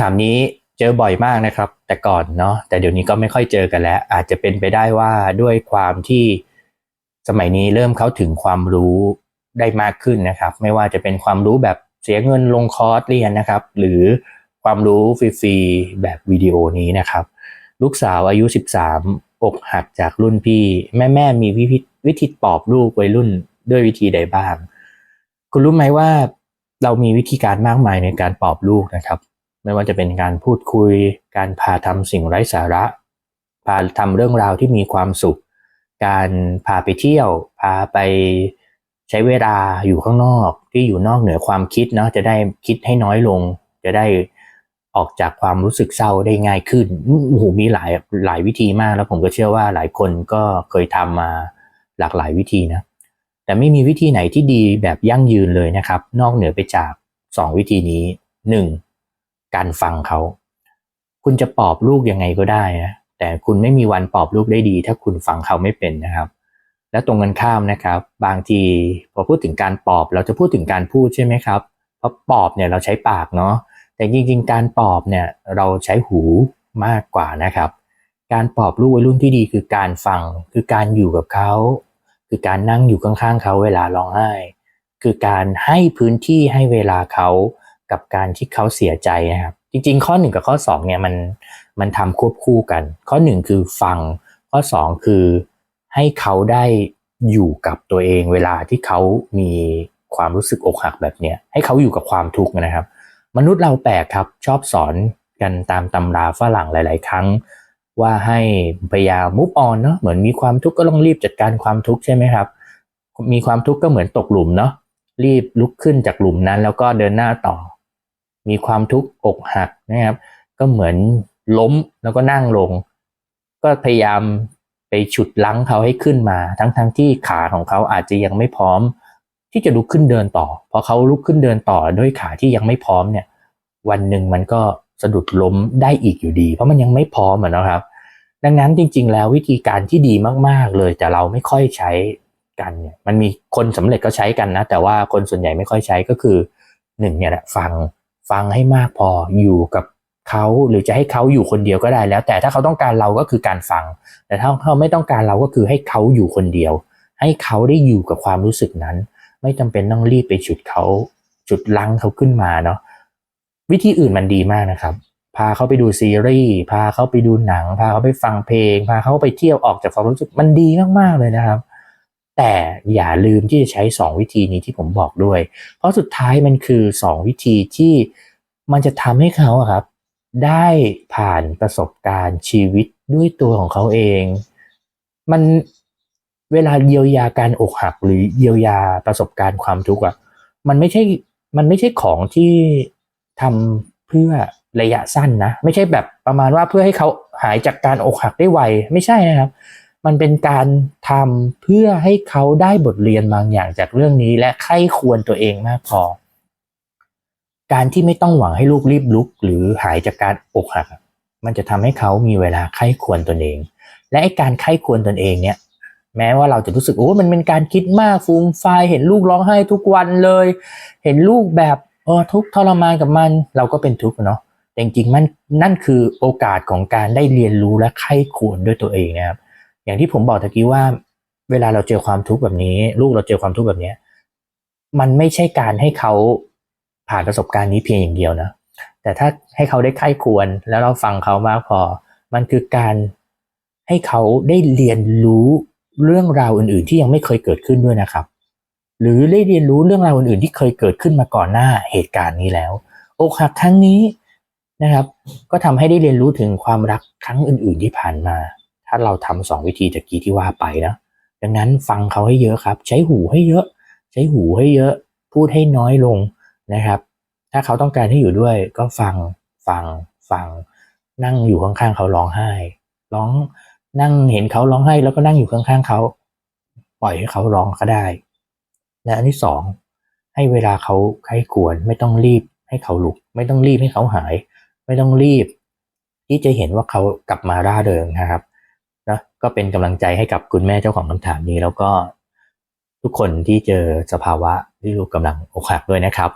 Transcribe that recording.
ถามนี้เจอบ่อยมากนะครับ แต่ก่อนเนาะแต่เดี๋ยวนี้ก็ไม่ค่อยเจอกันแล้ว อาจจะเป็นไปได้ว่าด้วยความที่สมัยนี้เริ่มเข้าถึงความรู้ได้มากขึ้นนะครับ ไม่ว่าจะเป็นความรู้แบบเสียเงินลงคอร์สเรียนนะครับ หรือความรู้ฟรีๆแบบวิดีโอนี้นะครับ ลูกสาวอายุ 13 อกหักจากรุ่นพี่ แม่แม่มีวิธีวิธีปลอบลูกวัยรุ่นด้วยวิธีใดบ้าง คุณรู้ไหมว่าเรามีวิธีการมากมายในการปลอบลูกนะครับ ไม่ว่าจะเป็นการพูดคุย การพาทำสิ่งไร้สาระ พาทำเรื่องราวที่มีความสุข การพาไปเที่ยว พาไปใช้เวลาอยู่ข้างนอกที่อยู่นอกเหนือความคิดเนาะจะได้คิดให้น้อยลง จะได้ออกจากความรู้สึกเศร้าได้ง่ายขึ้นโอ้โหมีหลายหลายวิธีมากแล้วผมก็เชื่อว่าหลายคนก็เคยทำมาหลากหลายวิธีนะ แต่ไม่มีวิธีไหนที่ดีแบบยั่งยืนเลยนะครับ นอกเหนือไปจาก 2 วิธีนี้ 1. การฟังเขา คุณจะปลอบลูกยังไงก็ได้นะแต่คุณไม่มีวันปลอบลูกได้ดี ถ้าคุณฟังเขาไม่เป็นนะครับ และตรงกันข้ามนะครับ บางทีพอพูดถึงการปลอบเราจะพูดถึงการพูดใช่ไหมครับเพราะปลอบเนี่ยเราใช้ปากเนาะแต่จริงๆ การปลอบเนี่ยเราใช้หูมากกว่านะครับ การปลอบลูกวัยรุ่นที่ดีคือการฟังคือการอยู่กับเขา คือการนั่งอยู่ข้างๆเขาเวลาร้องไห้ คือการให้พื้นที่ให้เวลาเขา กับการที่เขาเสียใจนะครับ จริง ๆ ข้อหนึ่งกับข้อสองเนี่ยมันมันทำควบคู่กัน ข้อหนึ่งคือฟัง ข้อสองคือให้เขาได้อยู่กับตัวเองเวลาที่เขามีความรู้สึกอกหักแบบเนี้ยให้เขาอยู่กับความทุกข์นะครับ มนุษย์เราแปลกครับชอบสอนกันตามตำราฝรั่งหลาย ๆ ครั้ง ว่าให้พยายามมุฟออนเนาะเหมือนมีความทุกข์ก็ต้องรีบจัดการความทุกข์ใช่ไหมครับ มีความทุกข์ก็เหมือนตกหลุมเนาะรีบลุกขึ้นจากหลุมนั้น แล้วก็เดินหน้าต่อ มีความทุกข์อกหักนะครับ ก็เหมือนล้มแล้วก็นั่งลง ก็พยายามไปฉุดลังเขาให้ขึ้นมา ทั้งๆทที่ขาของเขาอาจจะยังไม่พร้อม ที่จะลุกขึ้นเดินต่อพอเขาลุกขึ้นเดินต่อด้วยขาที่ยังไม่พร้อมเนี่ย วันหนึ่งมันก็สะดุดล้มได้อีกอยู่ดี เพราะมันยังไม่พร้อมนะครับ ดังนั้นจริง ๆ แล้ววิธีการที่ดีมากๆเลยแต่เราไม่ค่อยใช้กันเนี่ยมันมีคนสำเร็จก็ใช้กันนะ แต่ว่าคนส่วนใหญ่ไม่ค่อยใช้ก็คือหนึ่งเนี่ยแหละฟัง ฟังให้มากพออยู่กับเขาหรือจะให้เขาอยู่คนเดียวก็ได้แล้ว แต่ถ้าเขาต้องการเราก็คือการฟัง แต่ถ้าเขาไม่ต้องการเราก็คือให้เขาอยู่คนเดียว ให้เขาได้อยู่กับความรู้สึกนั้น ไม่จำเป็นต้องรีบไปฉุดเขาฉุดลังเขาขึ้นมาเนาะวิธีอื่นมันดีมากนะครับ พาเขาไปดูซีรีส์พาเขาไปดูหนัง พาเขาไปฟังเพลง พาเขาไปเที่ยวออกจากความรู้สึกมันดีมากๆเลยนะครับ แต่อย่าลืมที่จะใช้ 2 วิธีนี้ที่ผมบอกด้วย เพราะสุดท้ายมันคือ 2 วิธีที่มันจะทำให้เขาครับ ได้ผ่านประสบการณ์ชีวิตด้วยตัวของเขาเอง มันเวลาเยียวยาการอกหักหรือเยียวยาประสบการณ์ความทุกข์อะมันไม่ใช่มันไม่ใช่ของที่ทำเพื่อระยะสั้นนะ ไม่ใช่แบบประมาณว่าเพื่อให้เขาหายจากการอกหักได้ไว ไม่ใช่นะครับ มันเป็นการทำเพื่อให้เขาได้บทเรียนบางอย่างจากเรื่องนี้ และใคร่ควรตัวเองมากพอ การที่ไม่ต้องหวังให้ลูกรีบลุก หรือหายจากการอกหัก มันจะทำให้เขามีเวลาใคร่ควรตนเอง และไอ้การใคร่ควรตนเองเนี่ย แม้ว่าเราจะรู้สึกโอ้มันเป็นการคิดมากฟูมฟายเห็นลูกร้องไห้ทุกวันเลย เห็นลูกแบบเออทุกทรมานกับมัน เราก็เป็นทุกข์เนาะแต่จริงๆมันนั่นคือโอกาสของการได้เรียนรู้และใคร่ควรด้วยตัวเองนะครับ อย่างที่ผมบอกตะกี้ว่า เวลาเราเจอความทุกข์แบบนี้ ลูกเราเจอความทุกข์แบบนี้มันไม่ใช่การให้เขาผ่านประสบการณ์นี้เพียงอย่างเดียวนะ แต่ถ้าให้เขาได้ใคร่ควรแล้วเราฟังเขามากพอ มันคือการให้เขาได้เรียนรู้เรื่องราวอื่น ๆ ที่ยังไม่เคยเกิดขึ้นด้วยนะครับ หรือได้เรียนรู้เรื่องราวอื่น ๆ ที่เคยเกิดขึ้นมาก่อนหน้าเหตุการณ์นี้แล้ว อกหักครั้งนี้นะครับ ก็ทำให้ได้เรียนรู้ถึงความรักครั้งอื่น ๆ ที่ผ่านมาาเราทำสองวิธีตะกี้ที่ว่าไปนะดังนั้นฟังเขาให้เยอะครับ ใช้หูให้เยอะ ใช้หูให้เยอะ พูดให้น้อยลงนะครับ ถ้าเขาต้องการให้อยู่ด้วยก็ฟังฟังฟัง นั่งอยู่ข้างๆเขาร้องไห้ ร้องนั่งเห็นเขาร้องไห้แล้วก็นั่งอยู่ข้างๆเขาปล่อยให้เขาร้องก็ได้ และอันที่สองให้เวลาเขาใครควรไม่ต้องรีบให้เขาลุก ไม่ต้องรีบให้เขาหาย ไม่ต้องรีบ ที่จะเห็นว่าเขากลับมาร่าเริงนะครับ ก็เป็นกำลังใจให้กับคุณแม่เจ้าของคำถามนี้ แล้วก็ทุกคนที่เจอสภาวะที่ลูกกำลังอกหักด้วยนะครับ